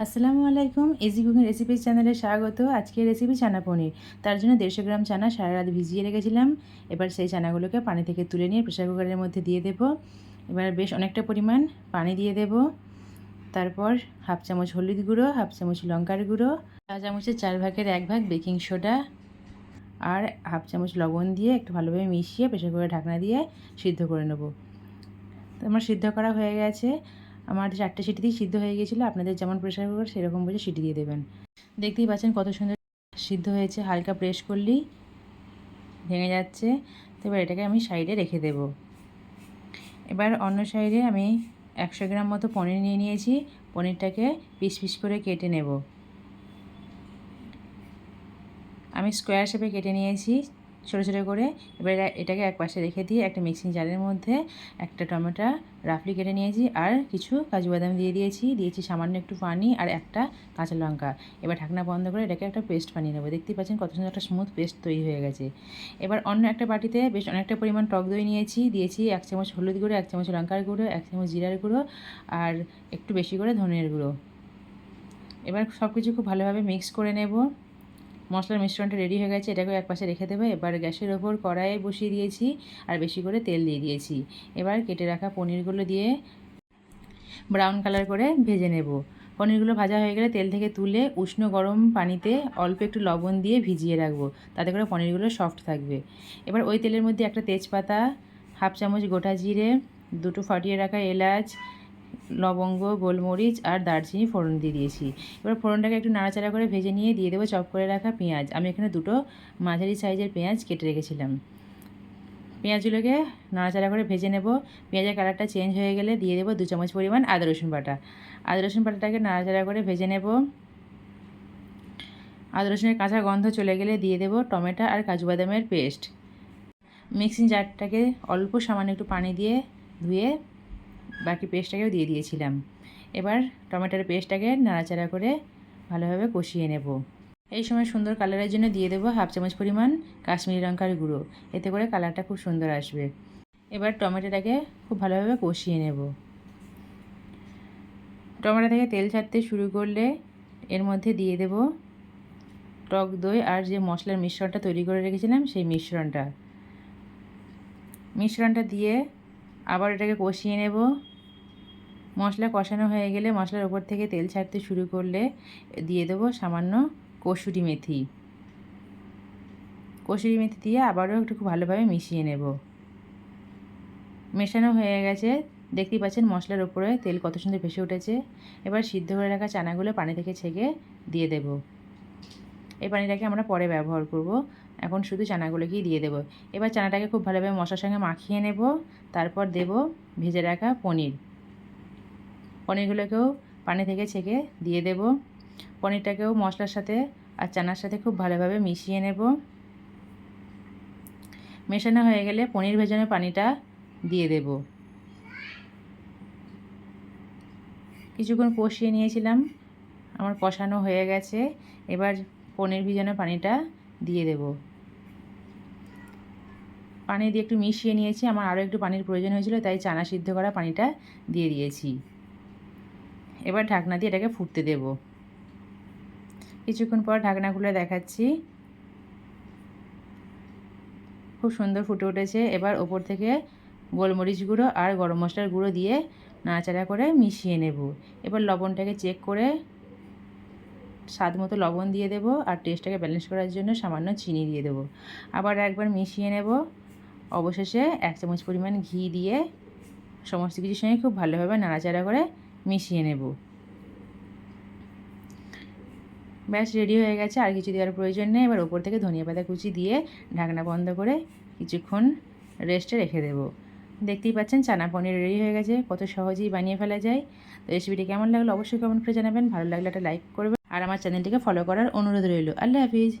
আসসালামু আলাইকুম AG cooking recipes চ্যানেলে স্বাগত। আজকের রেসিপি চানা পনির। তার জন্য দেড়শো গ্রাম চানা সারা রাত ভিজিয়ে রেখেছিলাম। এবার সেই চানাগুলোকে পানি থেকে তুলে নিয়ে প্রেশার কুকারের মধ্যে দিয়ে দেব। এবার বেশ অনেকটা পরিমাণ পানি দিয়ে দেব। তারপর হাফ চামচ হলুদ গুঁড়ো, হাফ চামচ লঙ্কার গুঁড়ো, চা চামচের চার ভাগের এক ভাগ বেকিং সোডা আর হাফ চামচ লবণ দিয়ে একটু ভালোভাবে মিশিয়ে প্রেশার কুকারে ঢাকনা দিয়ে সিদ্ধ করে নেব। আমার সিদ্ধ করা হয়ে গেছে। আমার চারটে সিটি দিয়ে সিদ্ধ হয়ে গিয়েছিল আপনাদের যেমন প্রেশার কুকার সেরকম বুঝে সিটি দিয়ে দেবেন। দেখতেই পাচ্ছেন কত সুন্দর সিদ্ধ হয়েছে। হালকা প্রেস করলেই ভেঙে যাচ্ছে। তো এবার এটাকে আমি সাইডে রেখে দেব। এবার অন্য সাইডে আমি একশো গ্রাম মতো পনির নিয়ে নিয়েছি। পনিরটাকে পিস পিস করে কেটে নেব। আমি স্কোয়ার শেপে কেটে নিয়েছি। ছোটো ছোটো করে। এবার এটাকে এক পাশে রেখে দিয়ে একটা মিক্সিং জারের মধ্যে একটা টমেটো রাফলি কেটে নিয়েছি আর কিছু কাজু বাদাম দিয়ে দিয়েছি। দিয়েছি সামান্য একটু পানি আর একটা কাঁচা লঙ্কা। এবার ঢাকনা বন্ধ করে এটাকে একটা পেস্ট বানিয়ে নেব। দেখতেই পাচ্ছেন কত সুন্দর একটা স্মুথ পেস্ট তৈরি হয়ে গেছে। এবার অন্য একটা বাটিতে বেশ অনেকটা পরিমাণ টক দই নিয়েছি। দিয়েছি এক চামচ হলুদ গুঁড়ো, এক চামচ লঙ্কার গুঁড়ো, এক চামচ জিরার গুঁড়ো আর একটু বেশি করে ধনের গুঁড়ো। এবার সব কিছু খুব ভালোভাবে মিক্স করে নেব। মশলার মিশ্রণটা রেডি হয়ে গেছে এটাকে এক পাশে রেখে দেবো। এবার গ্যাসের ওপর কড়াইয়ে বসিয়ে দিয়েছি আর বেশি করে তেল দিয়ে দিয়েছি। এবার কেটে রাখা পনিরগুলো দিয়ে ব্রাউন কালার করে ভেজে নেব। পনিরগুলো ভাজা হয়ে গেলে তেল থেকে তুলে উষ্ণ গরম পানিতে অল্প একটু লবণ দিয়ে ভিজিয়ে রাখব। তাতে করে পনিরগুলো সফট থাকবে। এবার ওই তেলের মধ্যে একটা তেজপাতা, হাফ চামচ গোটা জিরে, দুটো ফাটিয়ে রাখা এলাচ লবঙ্গ, গোলমরিচ আর দারচিনি ফোড়ন দিয়ে দিয়েছি। এবার ফোড়নটাকে একটু নাড়াচাড়া করে ভেজে নিয়ে দিয়ে দেবো চপ করে রাখা পেঁয়াজ। আমি এখানে দুটো মাঝারি সাইজের পেঁয়াজ কেটে রেখেছিলাম। পেঁয়াজগুলোকে নাড়াচাড়া করে ভেজে নেব। পেঁয়াজের কালারটা চেঞ্জ হয়ে গেলে দিয়ে দেবো দু চামচ পরিমাণ আদা রসুন বাটা। আদা রসুন বাটাটাকে নাড়াচাড়া করে ভেজে নেব। আদা রসুনের কাঁচা গন্ধ চলে গেলে দিয়ে দেবো টমেটো আর কাজু বাদামের পেস্ট। মিক্সিং জারটাকে অল্প সামান্য একটু পানি দিয়ে ধুয়ে বাকি পেস্টটাকেও দিয়ে দিয়েছিলাম। এবার টমেটোর পেস্টটাকে নাড়াচাড়া করে ভালোভাবে কষিয়ে নেব। এই সময় সুন্দর কালারের জন্য দিয়ে দেবো হাফ চামচ পরিমাণ কাশ্মীরি লঙ্কার গুঁড়ো। এতে করে কালারটা খুব সুন্দর আসবে। এবার টমেটোটাকে খুব ভালোভাবে কষিয়ে নেব। টমেটো থেকে তেল ছাড়তে শুরু করলে এর মধ্যে দিয়ে দেব টক দই আর যে মশলার মিশ্রণটা তৈরি করে রেখেছিলাম সেই মিশ্রণটা। মিশ্রণটা দিয়ে আবার এটাকে কষিয়ে নেব। মশলা কষানো হয়ে গেলে মশলার ওপর থেকে তেল ছাড়তে শুরু করলে দিয়ে দেবো সামান্য কসুরি মেথি। কসুরি মেথি দিয়ে আবারও একটু খুব ভালোভাবে মিশিয়ে নেব। মেশানো হয়ে গেছে। দেখতেই পাচ্ছেন মশলার ওপরে তেল কত সুন্দর ভেসে উঠেছে। এবার সিদ্ধ করে রাখা চানাগুলো পানি থেকে ছেঁকে দিয়ে দেব। এই পানিটাকে আমরা পরে ব্যবহার করব। এখন শুধু চানাগুলোকেই দিয়ে দেবো। এবার চানাটাকে খুব ভালোভাবে মশলার সঙ্গে মাখিয়ে নেব। তারপর দেব ভেজে রাখা পনির। পনিরগুলোকেও পানি থেকে ছেঁকে দিয়ে দেব। পনিরটাকেও মশলার সাথে আর চানার সাথে খুব ভালোভাবে মিশিয়ে নেব। মেশানো হয়ে গেলে পনির ভেজানো পানিটা দিয়ে দেব। কিছুক্ষণ কষিয়ে নিয়েছিলাম, আমার কষানো হয়ে গেছে। এবার পনির ভিজানো পানিটা দিয়ে দেব। পানি দিয়ে একটু মিশিয়ে নিয়েছি, আমার আরও একটু পানির প্রয়োজন হয়েছিল, তাই চানা সিদ্ধ করা পানিটা দিয়ে দিয়েছি। এবার ঢাকনা দিয়ে এটাকে ফুটতে দেব। কিছুক্ষণ পর ঢাকনা খুলে দেখাচ্ছি। খুব সুন্দর ফুটে উঠেছে। এবার ওপর থেকে গোলমরিচ গুঁড়ো আর গরম মশলার গুঁড়ো দিয়ে নাড়াচাড়া করে মিশিয়ে নেব। এবার লবণটাকে চেক করে স্বাদ মতো লবণ দিয়ে দেব আর টেস্টটাকে ব্যালেন্স করার জন্য সামান্য চিনি দিয়ে দেব। আবার একবার মিশিয়ে নেব। অবশেষে এক চামচ পরিমাণ ঘি দিয়ে সমস্ত কিছুর সঙ্গে খুব ভালোভাবে নাড়াচাড়া করে মিশিয়ে নেব। ব্যাস রেডি হয়ে গেছে, আর কিছু দেওয়ার প্রয়োজন নেই। এবার ওপর থেকে ধনিয়া পাতা কুচি দিয়ে ঢাকনা বন্ধ করে কিছুক্ষণ রেস্টে রেখে দেব। দেখতেই পাচ্ছেন, চানা পনির রেডি হয়ে গেছে। কত সহজেই বানিয়ে ফেলা যায়। তো রেসিপিটি কেমন লাগল অবশ্যই কমেন্ট করে জানাবেন। ভালো লাগলে একটা লাইক করবেন। আর আমার চ্যানেলটিকে ফলো করার অনুরোধ রইল। আল্লাহ হাফিজ।